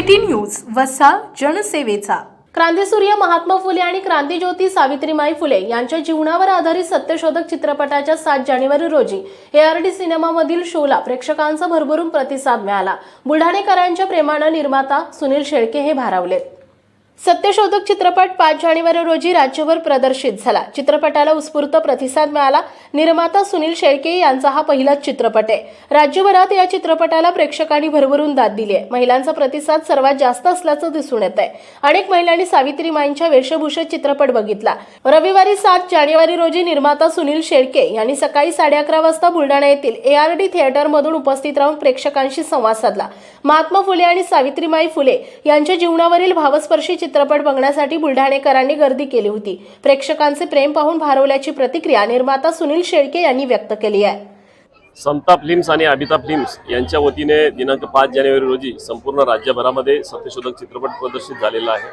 City news वसा जनसेवेचा. क्रांतीसूर्य महात्मा फुले आणि क्रांतीज्योती सावित्रीमाई फुले यांच्या जीवनावर आधारित सत्यशोधक चित्रपटाच्या सात जानेवारी रोजी एआरडी सिनेमामधील शोला प्रेक्षकांचा भरभरून प्रतिसाद मिळाला. बुलढाणेकरांच्या प्रेमानं निर्माता सुनील शेळके हे भारावलेत. सत्यशोधक चित्रपट पाच जानेवारी रोजी राज्यभर प्रदर्शित झाला. चित्रपटाला उत्स्फूर्त प्रतिसाद मिळाला. निर्माता सुनील शेळके यांचा हा पहिलाच चित्रपट आहे. राज्यभरात या चित्रपटाला प्रेक्षकांनी भरभरून दाद दिली आहे. महिलांचा प्रतिसाद सर्वात जास्त असल्याचं दिसून येत आहे अनेक महिलांनी सावित्रीमाईंच्या वेशभूषेत चित्रपट बघितला. रविवारी सात जानेवारी रोजी निर्माता सुनील शेळके यांनी सकाळी साडे अकरा वाजता बुलढाणा येथील एआरडी थिएटरमधून उपस्थित राहून प्रेक्षकांशी संवाद साधला. महात्मा फुले आणि सावित्रीमाई फुले यांच्या जीवनावरील भावस्पर्शी चित्रपट बघण्यासाठी बुलढाणेकरांनी गर्दी केली होती. प्रेक्षकांचे प्रेम पाहून भारवल्याची प्रतिक्रिया निर्माता सुनील शेळके यांनी व्यक्त केली आहे. समता फिल्म्स आणि अभिता फिल्म्स यांच्या वतीने दिनांक पाच जानेवारी रोजी संपूर्ण राज्यभरामध्ये सत्यशोधक चित्रपट प्रदर्शित झालेला आहे.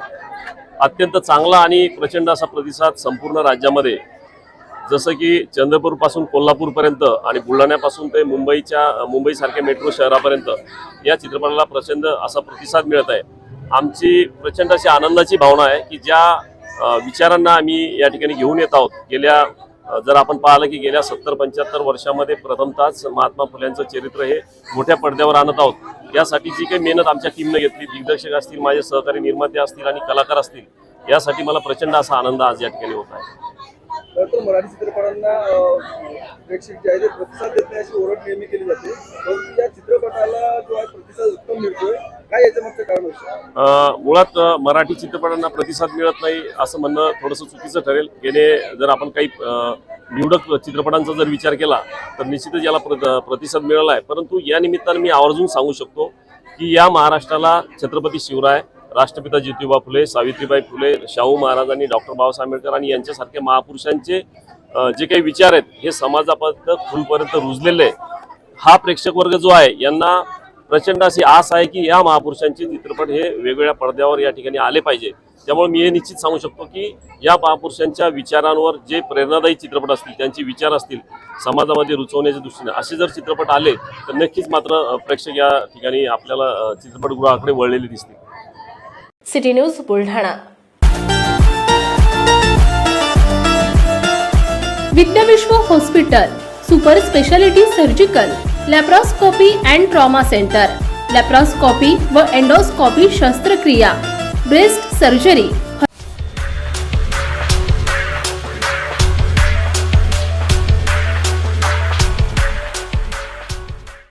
अत्यंत चांगला आणि प्रचंड असा प्रतिसाद संपूर्ण राज्यामध्ये जसं की चंद्रपूरपासून कोल्हापूरपर्यंत आणि बुलढाण्यापासून ते मुंबईच्या मुंबईसारख्या मेट्रो शहरापर्यंत या चित्रपटाला प्रचंड असा प्रतिसाद मिळत आहे. आमची प्रचंड अशी आनंदाची भावना आहे की ज्या विचारांना आम्ही या ठिकाणी घेऊन येत आहोत. गेल्या जर आपण पाहिलं की गेल्या सत्तर पंच्याहत्तर वर्षामध्ये प्रथमतःच महात्मा फुल्यांचं चरित्र हे मोठ्या पडद्यावर आणत आहोत. यासाठी जी काही मेहनत आमच्या टीमनं घेतली दिग्दर्शक असतील माझे सहकारी निर्माते असतील आणि कलाकार असतील यासाठी मला प्रचंड असा आनंद आज या ठिकाणी होत आहे. तर मराठी चित्रपटांना प्रेक्षक जे आहे ते प्रतिसाद देत नाही अशी ओरड नेहमी केली जाते. या चित्रपटाला जो आहे प्रतिसाद उत्तम मिळतोय. काय याचं मागचं कारण मुळात अ, मराठी चित्रपटांना प्रतिसाद मिळत नाही असं म्हणणं थोडंसं चुकीचं ठरेल गेले जर आपण काही अ, निवडक चित्रपटांचा जर विचार केला तर निश्चितच याला प्र- प्रतिसाद मिळाला आहे परंतु या निमित्तानं मी आवर्जून सांगू शकतो की या महाराष्ट्राला छत्रपती शिवराय राष्ट्रपिता ज्योतिबा फुले सावित्रीबाई फुले शाहू महाराज आणि डॉक्टर बाबासाहेब आंबेडकर आणि यांच्यासारख्या महापुरुषांचे अ, जे काही विचार आहेत हे समाजापर्यंत फुलपर्यंत रुजलेले आहे. हा प्रेक्षक वर्ग जो आहे यांना प्रचंड अशी आस आहे की या महापुरुषांचे चित्रपट हे वेगवेगळ्या पडद्यावर या ठिकाणी आले पाहिजे. त्यामुळे मी हे निश्चित सांगू शकतो की या महापुरुषांच्या विचारांवर जे प्रेरणादायी चित्रपट असतील त्यांचे विचार असतील समाजामध्ये रुचवण्याच्या दृष्टीने असे जर चित्रपट आले तर नक्कीच मात्र प्रेक्षक या ठिकाणी आपल्याला चित्रपटगृहाकडे वळलेले दिसतील. City news Buldhana. Vidyavishwa hospital super speciality surgical. Laparoscopy and trauma centre laparoscopy व एंडोस्कोपी शस्त्रक्रिया ब्रेस्ट सर्जरी.